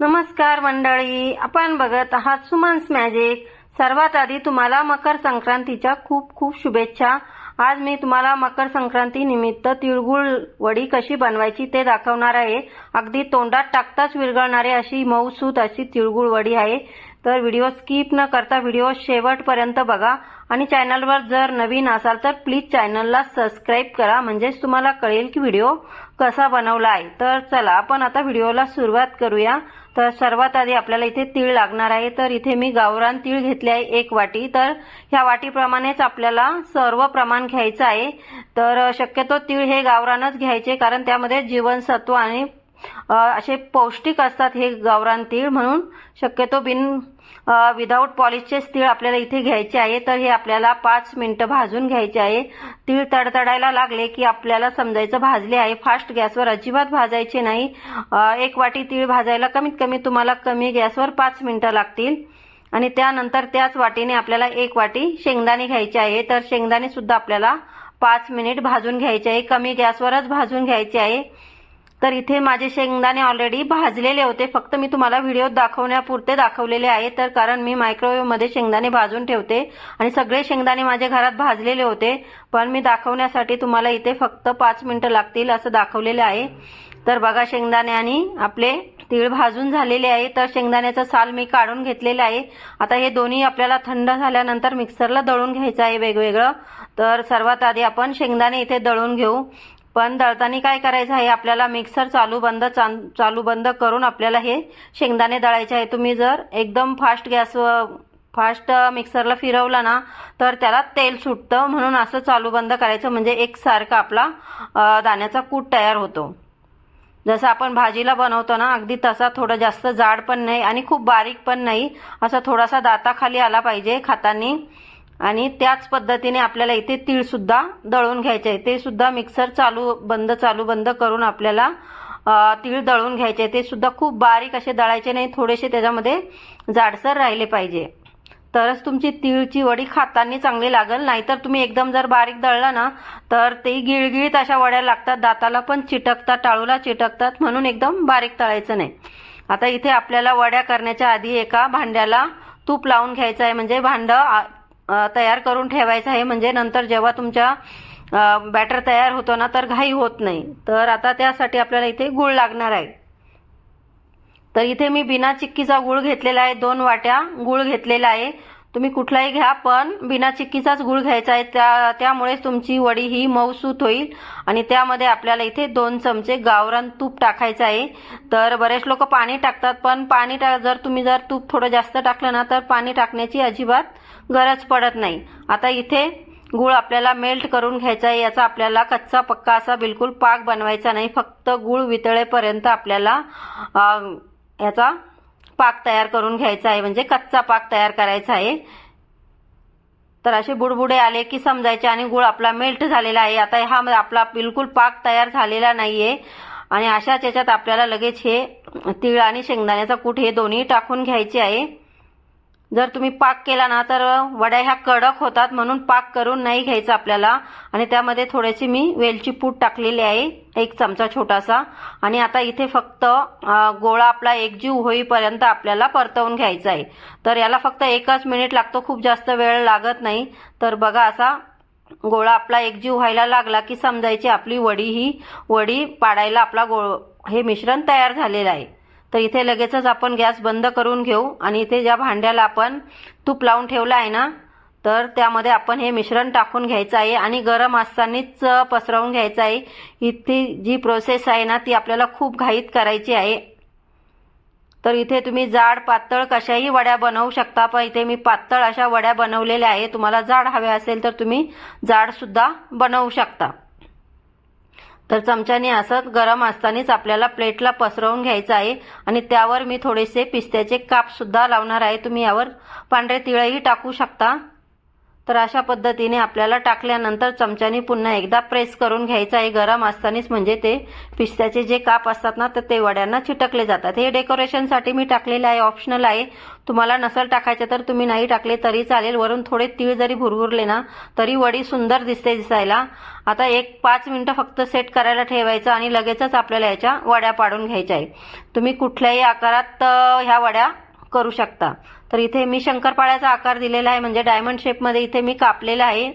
नमस्कार मंडळी आपण बघत आहात सुमन्स मॅजिक. सर्वात आधी तुम्हाला मकर संक्रांतीच्या खूप खूप शुभेच्छा. आज मी तुम्हाला मकर संक्रांती निमित्त तिळगुळ वडी कशी बनवायची ते दाखवणार आहे. अगदी तोंडात टाकताच विरघळणारे अशी मऊसूत अशी तिळगुळ वडी आहे. तर व्हिडिओ स्किप न करता व्हिडिओ शेवटपर्यंत बघा. आणि चॅनलवर जर नवीन असाल तर प्लीज चॅनलला सबस्क्राईब करा. म्हणजेच तुम्हाला कळेल की व्हिडिओ कसा बनवला आहे तर चला आपण आता व्हिडिओला सुरुवात करूया. तर सर्वात आधी आपल्याला इथे तीळ लागणार आहे. तर इथे मी गावरान तीळ घेतले आहे एक वाटी. तर ह्या वाटीप्रमाणेच आपल्याला सर्व प्रमाण घ्यायचं आहे. तर शक्यतो तीळ हे गावरानच घ्यायचे कारण त्यामध्ये जीवनसत्व आणि असे पौष्टिक असतात हे गावरान तीळ म्हणून. शक्यतो बिन विदाऊट पॉलिशचे तीळ आपल्याला इथे घ्यायचे आहे. तर हे आपल्याला पाच मिनिटं भाजून घ्यायचे आहे. तीळ तडतडायला लागले की आपल्याला समजायचं भाजले आहे. फास्ट गॅसवर अजिबात भाजायचे नाही. एक वाटी तीळ भाजायला कमीत कमी तुम्हाला कमी गॅसवर पाच मिनिटं लागतील. आणि त्यानंतर त्याच वाटीने आपल्याला एक वाटी शेंगदाणे घ्यायचे आहे. तर शेंगदाणे सुद्धा आपल्याला पाच मिनिट भाजून घ्यायचे आहे. कमी गॅसवरच भाजून घ्यायचे आहे. तर इथे माझे शेंगदाणे ऑलरेडी भाजलेले होते. फक्त मी तुम्हाला व्हिडिओ दाखवण्यापुरते दाखवलेले आहे. तर कारण मी मायक्रोवेव्हमध्ये शेंगदाणे भाजून ठेवते आणि सगळे शेंगदाणे माझ्या घरात भाजलेले होते. पण मी दाखवण्यासाठी तुम्हाला इथे फक्त पाच मिनटं लागतील असं दाखवलेले आहे. तर बघा शेंगदाणे आणि आपले तीळ भाजून झालेले आहे. तर शेंगदाण्याचा साल मी काढून घेतलेलं आहे. आता हे दोन्ही आपल्याला थंड झाल्यानंतर मिक्सरला दळून घ्यायचं आहे वेगवेगळं. तर सर्वात आधी आपण शेंगदाणे इथे दळून घेऊ. पण दळताना काय करायचं आहे? आपल्याला मिक्सर चालू बंद चालू बंद करून आपल्याला हे शेंगदाणे दळायचे आहे. तुम्ही जर एकदम फास्ट गॅस फास्ट मिक्सरला फिरवलं ना तर त्याला तेल सुटतं. म्हणून असं चालू बंद करायचं. म्हणजे एकसारखा आपला दाण्याचा कूट तयार होतो. जसं आपण भाजीला बनवतो ना अगदी तसा थोडं जास्त जाड पण नाही आणि खूप बारीक पण नाही. असा थोडासा दाताखाली आला पाहिजे खातानी. आणि त्याच पद्धतीने आपल्याला इथे तीळ सुद्धा दळून घ्यायचे आहे. ते सुद्धा मिक्सर चालू बंद चालू बंद करून आपल्याला तीळ दळून घ्यायचे ते सुद्धा खूप बारीक असे दळायचे नाही थोडेसे त्याच्यामध्ये जाडसर राहिले पाहिजे. तरच तुमची तीळची वडी खाताना चांगली लागेल. नाहीतर तुम्ही एकदम जर बारीक दळलं ना तर ते गिळगिळीत अशा वड्या लागतात दाताला पण चिटकतात टाळूला चिटकतात म्हणून एकदम बारीक तळायचं नाही. आता इथे आपल्याला वड्या करण्याच्या आधी एका भांड्याला तूप लावून घ्यायचं आहे. म्हणजे भांडं आ- तयार करून ठेवायचं आहे. म्हणजे नंतर जेव्हा तुमच्या बॅटर तयार होतो ना तर घाई होत नाही. तर आता त्यासाठी आपल्याला इथे गुळ लागणार आहे. तर इथे मी बिना चिक्कीचा गुळ घेतलेला आहे. दोन वाट्या गुळ घेतलेला आहे. तुम्ही कुठलाही घ्या पण बिना चिक्कीचाच गुळ घ्यायचा आहे. त्या त्यामुळेच तुमची वडी ही मऊसूत होईल. आणि त्यामध्ये आपल्याला इथे दोन चमचे गावरान तूप टाकायचं आहे. तर बरेच लोक पाणी टाकतात पण पाणी टा जर तुम्ही जर तूप थोडं जास्त टाकलं ना तर पाणी टाकण्याची अजिबात गरज पडत नाही. आता इथे गुळ आपल्याला मेल्ट करून घ्यायचा आहे. याचा आपल्याला कच्चा पक्का असा बिलकुल पाक बनवायचा नाही. फक्त गुळ वितळेपर्यंत आपल्याला याचा पाक तयार करून घ्यायचा आहे म्हणजे कच्चा पाक तयार करायचा आहे. तर असे बुडबुडे आले की समजायचे आणि गुळ आपला मेल्ट झालेला आहे. आता हा आपला बिलकुल पाक तयार झालेला नाहीये. आणि अशाच याच्यात आपल्याला लगेच हे तीळ आणि शेंगदाण्याचा कूट हे दोन्ही टाकून घ्यायचे आहे. जर तुम्ही पाक केला ना तर वड्या ह्या कडक होतात म्हणून पाक करून नाही घ्यायचा आपल्याला. आणि त्यामध्ये थोडीशी मी वेलची पूड टाकलेली आहे एक चमचा छोटासा. आणि आता इथे फक्त गोळा आपला एकजीव होईपर्यंत आपल्याला परतवून घ्यायचा आहे. तर याला फक्त एकच मिनिट लागतो खूप जास्त वेळ लागत नाही. तर बघा असा गोळा आपला एकजीव व्हायला लागला की समजायची आपली वडी ही वडी पाडायला आपला गोळ हे मिश्रण तयार झालेलं आहे. तर इथे लगेचच आपण गॅस बंद करून घेऊ. आणि इथे ज्या भांड्याला आपण तूप लावून ठेवलं आहे ना तर त्यामध्ये आपण हे मिश्रण टाकून घ्यायचं आहे. आणि गरम असतानाच पसरवून घ्यायचं आहे. इथे जी प्रोसेस आहे ना ती आपल्याला खूप घाईत करायची आहे. तर इथे तुम्ही जाड पातळ कशाही वड्या बनवू शकता पण इथे मी पातळ अशा वड्या बनवलेल्या आहे. तुम्हाला जाड हव्या असेल तर तुम्ही जाडसुद्धा बनवू शकता. तर चमच्याने असं गरम असतानाच आपल्याला प्लेटला पसरवून घ्यायचं आहे आणि त्यावर मी थोडेसे पिस्त्याचे काप सुद्धा लावणार आहे. तुम्ही यावर पांढरे तिळही टाकू शकता. तर अशा पद्धतीने आपल्याला टाकल्यानंतर चमच्यानी पुन्हा एकदा प्रेस करून घ्यायचं आहे. गरम असतानाच म्हणजे ते पिस्त्याचे जे काप असतात ना तर ते वड्यांना चिटकले जातात. हे डेकोरेशनसाठी मी टाकलेलं आहे ऑप्शनल आहे. तुम्हाला नसल टाकायचं तर तुम्ही नाही टाकले तरी चालेल. वरून थोडे तीळ जरी भुरभुरले ना तरी वडी सुंदर दिसते दिसायला. आता एक पाच मिनिटं फक्त सेट करायला ठेवायचं आणि लगेचच आपल्याला याच्या वड्या पाडून घ्यायच्या आहे तुम्ही कुठल्याही आकारात ह्या वड्या करू शकता. तर इथे मी शंकरपाळ्याचा आकार दिलेला आहे म्हणजे डायमंड शेपमध्ये इथे मी कापलेला आहे.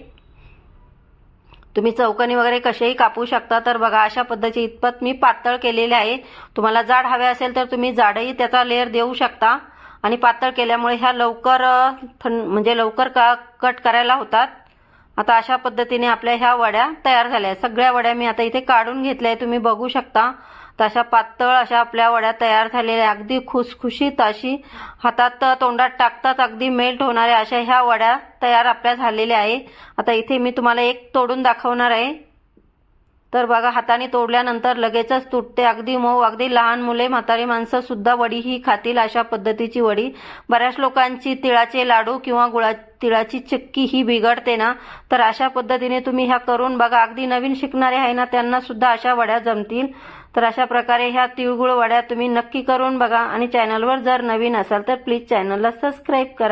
तुम्ही चौकनी वगैरे कसेही कापू शकता तर बघा अशा पद्धतीची इतपत मी पातळ केलेले आहे. तुम्हाला जाड हवे असेल तर तुम्ही जाडही त्याचा लेअर देऊ शकता. आणि पातळ केल्यामुळे ह्या लवकर थंड म्हणजे लवकर का कट करायला होतात. आता अशा पद्धतीने आपल्या ह्या वड्या तयार झाल्या सगळ्या वड्या मी आता इथे काढून घेतल्या आहे तुम्ही बघू शकता. तर अशा पातळ अशा आपल्या वड्या तयार झालेल्या अगदी खुसखुशीत अशी हातात तोंडात टाकताच अगदी मेल्ट होणाऱ्या अशा ह्या वड्या तयार आपल्या झालेल्या आहे. आता इथे मी तुम्हाला एक तोडून दाखवणार आहे. तर बघा हाताने तोडल्यानंतर लगेचच तुटते. अगदी मऊ अगदी लहान मुले म्हातारी माणसं सुद्धा वडी ही खातील अशा पद्धतीची वडी. बऱ्याच लोकांची तिळाचे लाडू किंवा गुळा तिळाची चिक्की ही बिघडते ना तर अशा पद्धतीने तुम्ही ह्या करून बघा अगदी नवीन शिकणारे आहे ना त्यांना सुद्धा अशा वड्या जमतील. तर अशा प्रकारे ह्या तिळगुळ वड्या तुम्ही नक्की करून बघा आणि चॅनलवर जर नवीन असाल तर प्लीज चॅनलला सबस्क्राईब करा.